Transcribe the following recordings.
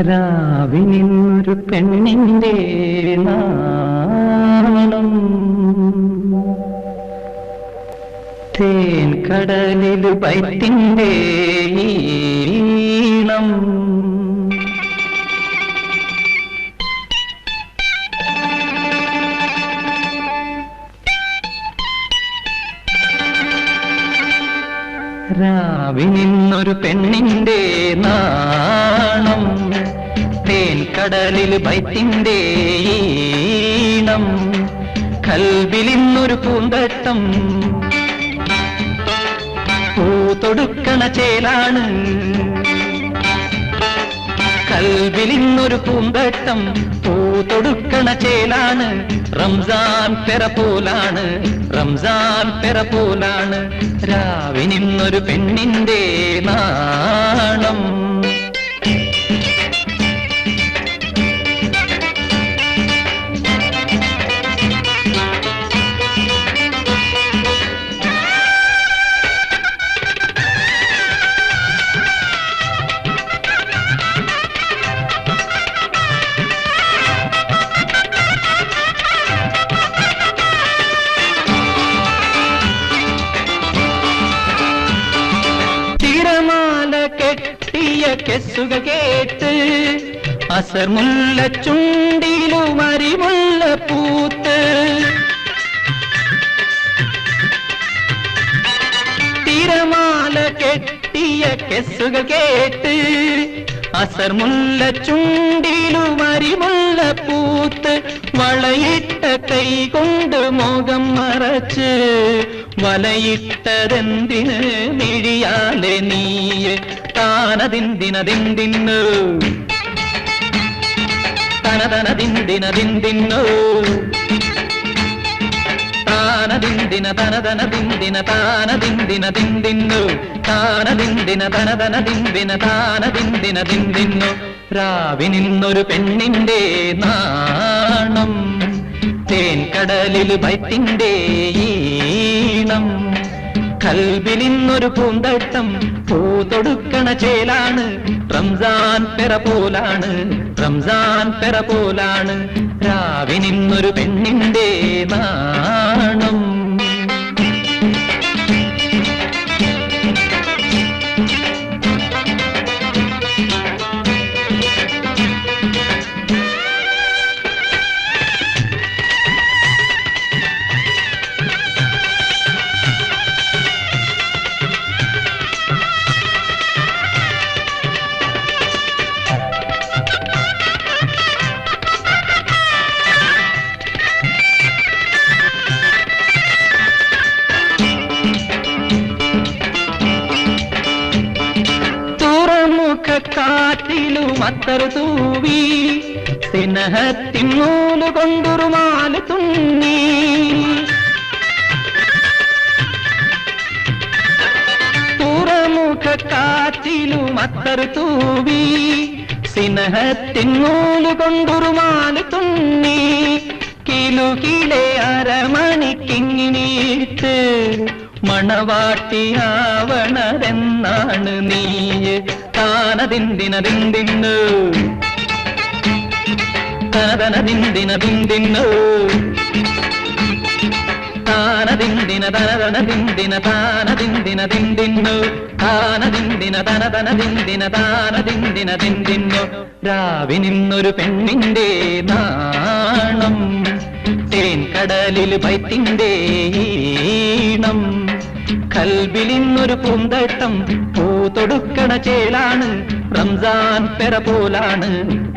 രാവിനിന്നൊരു പെണ്ണിന്റെ നാണം. തേൻ കടലിൽ പൈത്തിന്റെ ഈണം. രാവിനിന്നൊരു പെണ്ണിന്റെ നാണം തേൻ കടലിൽ വൈറ്റിന്റെ ഈണം കൽവിലിന്നൊരു പൂന്തട്ടം. പൂ തൊടുക്കണ ചേലാണ് കൽവിലിന്നൊരു പൂന്തട്ടം പൂ തൊടുക്കണ ചേലാണ്. റംസാൻ പെറ പോലാണ് റംസാൻ പെറ പോലാണ്. രാവിനിന്നൊരു പെണ്ണിന്റെ നാണം. കെട്ടിയ കെസുക കേട്ട് അസർ മുല്ല ചുണ്ടിലും അരിമുല്ല പൂത്ത് തിരമാല കെട്ടിയ കെസുക കേട്ട് അസർ മുല്ല ചുണ്ടിലും അരിമുല്ല പൂത്ത് വളയിട്ട കൈ കൊണ്ട് മുഖം മറച്ച് വലയിട്ടതെന്തിന് മിഴിയാലെ നീയെ താനതിന്തിനതിന്തിന്നു തനതനതിന്തിനതിന്തിന്നു താനതിന്തിന തനതനതിന്തിന താനതിന്തിനതിന്തിന്നു താനതിന്തിന തനതനതിന്തിന താനതിന്തിനതിന്തിന്നു രാവിനിന്നൊരു പെണ്ണിന്റെ നാണം തേൻ കടലിൽ വൈറ്റിന്റെ ഈണം. കൽവിലിന്നൊരു പൂന്തട്ടം പൂതൊടുക്കണ ചേലാണ്. റംസാൻ പെറ പോലാണ് റംസാൻ പെറ പോലാണ്. രാവിനിന്നൊരു പെണ്ണിന്റെ നാണം. കാറ്റിലും അത്തറ് തൂവി സ്നേഹത്തിൻ നൂൽ കൊണ്ടുറുമാൽ തുന്നി. തുറമുഖ കാറ്റിലും അത്തറ് തൂവി സ്നേഹത്തിൻ നൂൽ കൊണ്ടുറുമാൽ തുന്നി. കിലുകിലെ അരമണിക്കിങ്ങിനീട്ട് മണവാട്ടിയാവണരെന്നാണ് നീയ്. താനതിന്തിനതിന്തിന്നു. തനതനതിന്തിനതിന്തിന്നു. താനതിന്തിന തനതനതിന്തിന താനതിന്തിനതിന്തിന്നു. താനതിന്തിന തനതനതിന്തിന താനതിന്തിനതിന്തിന്നു. രാവിനിന്നൊരു പെണ്ണിന്റെ നാണം തേൻ കടലിൽ പൈത്തിന്റെ ഈണം. കൽബിലിന്നൊരു പൂന്തട്ടം പൂ തൊടുക്കണ ചേലാണ്. റംസാൻ പെറ പോലാണ്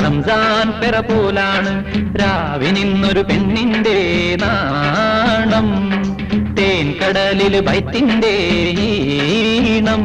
റംസാൻ പെറ പോലാണ്. രാവിനിന്നൊരു പെണ്ണിന്റെ നാണം തേൻ കടലിൽ ബൈത്തിന്റെ ഈണം.